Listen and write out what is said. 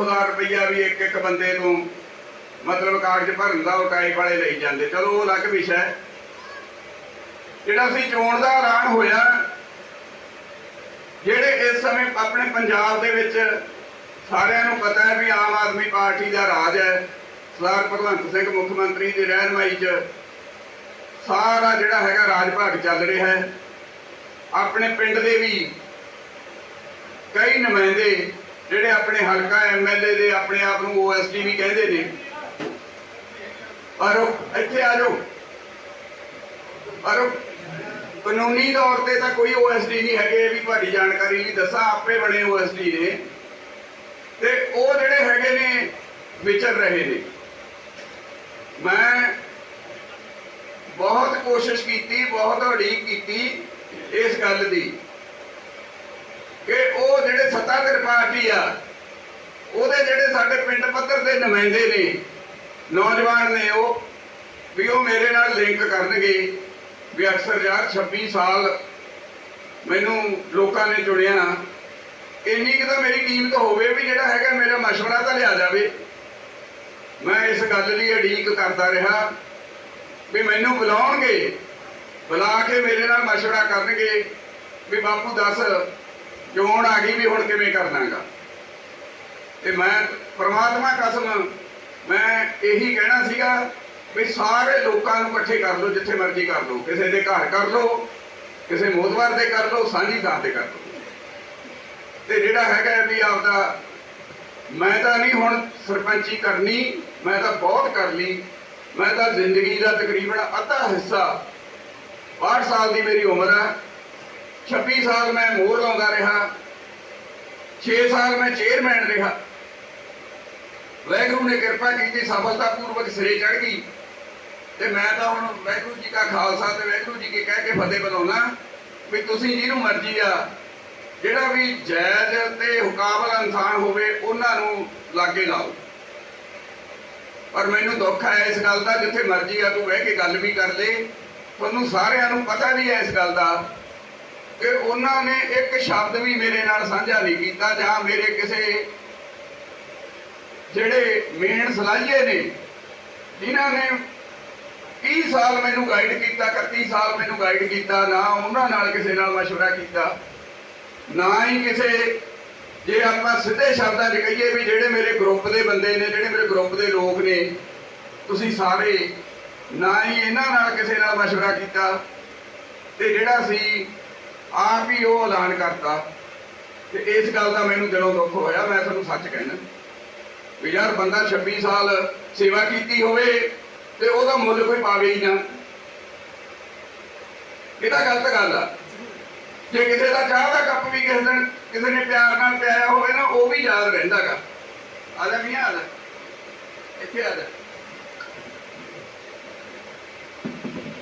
2000 ਰੁਪਈਆ ਵੀ ਇੱਕ ਇੱਕ ਬੰਦੇ ਨੂੰ ਮਤਲਬ ਕਾਗਜ਼ ਭਰਨ ਦਾ ਉਹ ਵਾਲੇ ਲਈ ਜਾਂਦੇ। ਚਲੋ, ਉਹ ਅਲੱਗ ਵਿਸ਼ਾ ਹੈ। ਜਿਹੜਾ ਅਸੀਂ ਚੋਣ ਦਾ ਐਲਾਨ ਹੋਇਆ, ਜਿਹੜੇ ਇਸ ਸਮੇਂ ਆਪਣੇ ਪੰਜਾਬ ਦੇ ਵਿੱਚ ਸਾਰਿਆਂ ਨੂੰ ਪਤਾ ਹੈ ਵੀ ਆਮ ਆਦਮੀ ਪਾਰਟੀ ਦਾ ਰਾਜ ਹੈ, ਸਰਦਾਰ ਭਗਵੰਤ ਸਿੰਘ ਮੁੱਖ ਮੰਤਰੀ ਦੀ ਰਹਿਨਮਾਈ 'ਚ ਸਾਰਾ ਜਿਹੜਾ ਹੈਗਾ ਰਾਜ ਭਾਗ ਚੱਲ ਰਿਹਾ ਹੈ। ਆਪਣੇ ਪਿੰਡ ਦੇ ਵੀ ਕਈ ਨੁਮਾਇੰਦੇ ਜਿਹੜੇ ਆਪਣੇ ਹਲਕਾ ਐਮਐਲਏ ਦੇ ਆਪਣੇ ਆਪ ਨੂੰ ਓਐਸਡੀ ਵੀ ਕਹਿੰਦੇ ਨੇ। ਪਰ ਉਹ ਇੱਥੇ ਆ ਜਾਓ। ਪਰ ਕਾਨੂੰਨੀ ਤੌਰ ਤੇ ਤਾਂ ਕੋਈ ਓਐਸਡੀ ਨਹੀਂ ਹੈਗੇ ਵੀ ਤੁਹਾਡੀ ਜਾਣਕਾਰੀ ਵੀ ਦੱਸਾਂ, ਆਪੇ ਬਣੇ ਓਐਸਡੀ ਨੇ। ਤੇ ਉਹ ਜਿਹੜੇ ਹੈਗੇ ਨੇ, ਵਿਚਰ ਰਹੇ ਨੇ। ਮੈਂ ਬਹੁਤ ਕੋਸ਼ਿਸ਼ ਕੀਤੀ, ਬਹੁਤ ਉਡੀਕ ਕੀਤੀ ਇਸ ਗੱਲ ਦੀ। ਉਹ ਜਿਹੜੇ ਸੱਤਾਧਰ ਪਾਰਟੀ ਆ, ਉਹਦੇ ਜਿਹੜੇ ਸਾਡੇ ਪਿੰਡ ਪੱਧਰ ਦੇ ਨੁਮਾਇੰਦੇ ਨੇ, ਨੌਜਵਾਨ ਨੇ ਉਹ, ਵੀ ਉਹ ਮੇਰੇ ਨਾਲ ਲਿੰਕ ਕਰਨਗੇ ਵੀ ਅਕਸਰ ਯਾਰ 26 ਸਾਲ ਮੈਨੂੰ ਲੋਕਾਂ ਨੇ ਚੁਣਿਆ। ਇੰਨੀ ਕਿ ਤਾਂ ਮੇਰੀ ਕੀਮਤ ਹੋਵੇ ਵੀ ਜਿਹੜਾ ਹੈਗਾ ਮੇਰਾ ਮਸ਼ਵਰਾ ਤਾਂ ਲਿਆ ਜਾਵੇ। ਮੈਂ ਇਸ ਗੱਲ ਲਈ ਅਡੀਕ ਕਰਦਾ ਰਿਹਾ ਵੀ ਮੈਨੂੰ ਬੁਲਾਉਣਗੇ, ਬੁਲਾ ਕੇ ਮੇਰੇ ਨਾਲ ਮਸ਼ਵਰਾ ਕਰਨਗੇ, ਵੀ ਬਾਪੂ ਦੱਸ ਚੋਣ ਆ ਗਈ ਵੀ ਹੁਣ ਕਿਵੇਂ ਕਰਨਾਗਾ ਤੇ ਮੈਂ ਪ੍ਰਮਾਤਮਾ ਕਸਮ ਮੈਂ ਇਹੀ ਕਹਿਣਾ ਸੀਗਾ ਵੀ ਸਾਰੇ ਲੋਕਾਂ ਨੂੰ ਇਕੱਠੇ ਕਰ ਲਓ, ਜਿੱਥੇ ਮਰਜ਼ੀ ਕਰ ਲਓ। ਕਿਸੇ ਦੇ ਘਰ ਕਰ ਲਓ, ਕਿਸੇ ਮੋਦਵਾਰ ਦੇ ਕਰ ਲਓ, ਸਾਂਝੀ ਥਾਂ ਤੇ ਕਰ ਲਓ। ਤੇ ਜਿਹੜਾ ਹੈਗਾ ਵੀ ਆਪਦਾ ਮੈਂ ਤਾਂ ਨਹੀਂ ਹੁਣ ਸਰਪੰਚੀ ਕਰਨੀ, ਮੈਂ ਤਾਂ ਬਹੁਤ ਕਰ ਲਈ। ਮੈਂ ਤਾਂ ਜ਼ਿੰਦਗੀ ਦਾ ਤਕਰੀਬਨ ਅੱਧਾ ਹਿੱਸਾ 62 ਸਾਲ ਦੀ ਮੇਰੀ ਉਮਰ ਹੈ 26 ਸਾਲ ਮੈਂ ਮੋਹਰ ਲਾਉਂਦਾ ਰਿਹਾ। 6 ਸਾਲ ਮੈਂ ਚੇਅਰਮੈਨ ਰਿਹਾ। ਵਾਹਿਗੁਰੂ ਨੇ ਕਿਰਪਾ ਕੀਤੀ, ਸਫਲਤਾਪੂਰਵਕ ਸਿਰੇ ਚੜ ਗਈ। ਤੇ ਮੈਂ ਤਾਂ ਹੁਣ ਵਾਹਿਗੁਰੂ ਜੀ ਕਾ ਖਾਲਸਾ ਤੇ ਵਾਹਿਗੁਰੂ ਜੀ ਕੀ ਕਹਿ ਕੇ ਫਤਿਹ ਬੁਲਾਉਣਾ ਵੀ ਤੁਸੀਂ ਜਿਹਨੂੰ ਮਰਜ਼ੀ ਆ, ਜਿਹੜਾ ਵੀ ਜਾਇਜ਼ ਤੇ ਹੁਕਾਬਲ ਇਨਸਾਨ ਹੋਵੇ, ਉਹਨਾਂ ਨੂੰ ਲਾਗੇ ਲਾਓ। ਪਰ ਮੈਨੂੰ ਦੁੱਖ ਹੈ ਇਸ ਗੱਲ ਦਾ, ਜਿੱਥੇ ਮਰਜ਼ੀ ਆ ਤੂੰ ਬਹਿ ਕੇ ਗੱਲ ਵੀ ਕਰ ਲੈ। ਤੁਹਾਨੂੰ ਸਾਰਿਆਂ ਨੂੰ ਪਤਾ ਵੀ ਹੈ ਇਸ ਗੱਲ ਦਾ ਕਿ ਉਹਨਾਂ ਨੇ ਇੱਕ ਸ਼ਬਦ ਵੀ ਮੇਰੇ ਨਾਲ ਸਾਂਝਾ ਨਹੀਂ ਕੀਤਾ ਜਾਂ ਮੇਰੇ ਕਿਸੇ ਜਿਹੜੇ ਮੇਨ ਸਲਾਹੀਏ ਨੇ ਜਿਨ੍ਹਾਂ ਨੇ 30 ਸਾਲ ਮੈਨੂੰ ਗਾਈਡ ਕੀਤਾ 31 ਸਾਲ ਮੈਨੂੰ ਗਾਈਡ ਕੀਤਾ ਨਾ ਉਹਨਾਂ ਨਾਲ ਕਿਸੇ ਨਾਲ مشورہ ਕੀਤਾ ਨਾ ਹੀ ਕਿਸੇ ਜੇ ਆਪਾਂ ਸਿੱਧੇ ਸ਼ਬਦਾਂ 'ਚ ਕਹੀਏ ਵੀ ਜਿਹੜੇ ਮੇਰੇ ਗਰੁੱਪ ਦੇ ਬੰਦੇ ਨੇ ਜਿਹੜੇ ਮੇਰੇ ਗਰੁੱਪ ਦੇ ਲੋਕ ਨੇ ਤੁਸੀਂ ਸਾਰੇ ਨਾ ਹੀ ਇਹਨਾਂ ਨਾਲ ਕਿਸੇ ਨਾਲ مشورہ ਕੀਤਾ ਤੇ ਜਿਹੜਾ ਸੀ ਆਪ ਹੀ ਉਹ ਐਲਾਨ ਕਰਤਾ ਤੇ ਇਸ ਗੱਲ ਦਾ ਮੈਨੂੰ ਦਿਲੋਂ ਦੁੱਖ ਹੋਇਆ, ਮੈਂ ਤੁਹਾਨੂੰ ਸੱਚ ਕਹਿਣਾ। ਵੀ ਯਾਰ ਬੰਦਾ 26 ਸਾਲ ਸੇਵਾ ਕੀਤੀ ਹੋਵੇ ਤੇ ਉਹਦਾ ਮੁੱਲ ਕੋਈ ਪਾਵੇ ਹੀ ਨਾ। ਇਹ ਤਾਂ ਗਲਤ ਗੱਲ ਆ। ਜੇ ਕਿਸੇ ਦਾ ਚਾਹ ਦਾ ਕੱਪ ਵੀ ਕਿਸੇ ਦਿਨ ਕਿਸੇ ਨੇ ਪਿਆਰ ਨਾਲ ਪਿਆਇਆ ਹੋਵੇ ਨਾ, ਉਹ ਵੀ ਯਾਦ ਰਹਿੰਦਾਗਾ। ਆ ਜਾ ਮੀਆਂ ਆ ਜਾ ਇੱਥੇ ਆ ਜਾ